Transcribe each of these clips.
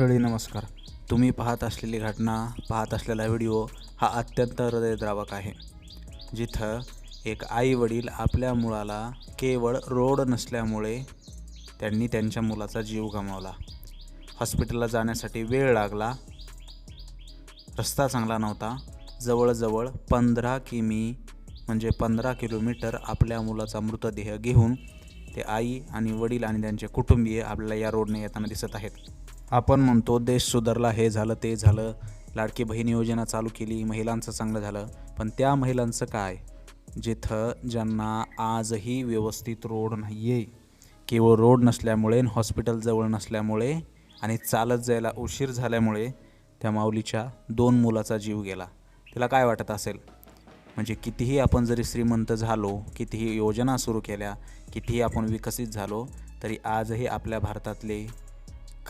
मंडळी नमस्कार. तुम्ही पाहत असलेली घटना पाहत असलेला व्हिडिओ हा अत्यंत हृदयद्रावक आहे जिथं एक आई वडील आपल्या मुलाला केवळ रोड नसल्यामुळे त्यांनी त्यांच्या मुलाचा जीव गमावला. हॉस्पिटलला जाण्यासाठी वेळ लागला. रस्ता चांगला नव्हता. जवळजवळ पंधरा किमी म्हणजे पंधरा किलोमीटर आपल्या मुलाचा मृतदेह घेऊन ते आई आणि वडील आणि त्यांचे कुटुंबीय आपल्याला या रोडने येताना दिसत आहेत. आपण म्हणतो देश सुधारला हे झालं ते झालं लाडकी बहीण योजना चालू केली महिलांचं चांगलं झालं. पण त्या महिलांचं काय? जिथं ज्यांना आजही व्यवस्थित रोड नाही आहे केवळ रोड नसल्यामुळे हॉस्पिटल जवळ नसल्यामुळे आणि चालत जायला उशीर झाल्यामुळे त्या माऊलीच्या दोन मुलाचा जीव गेला. तिला काय वाटत असेल? म्हणजे कितीही आपण जरी श्रीमंत झालो कितीही योजना सुरू केल्या कितीही आपण विकसित झालो तरी आजही आपल्या भारतातले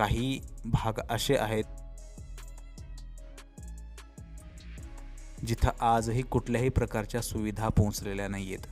काही भाग असे आहेत जिथं आजही कुठल्याही प्रकारच्या सुविधा पोहोचलेल्या नाही आहेत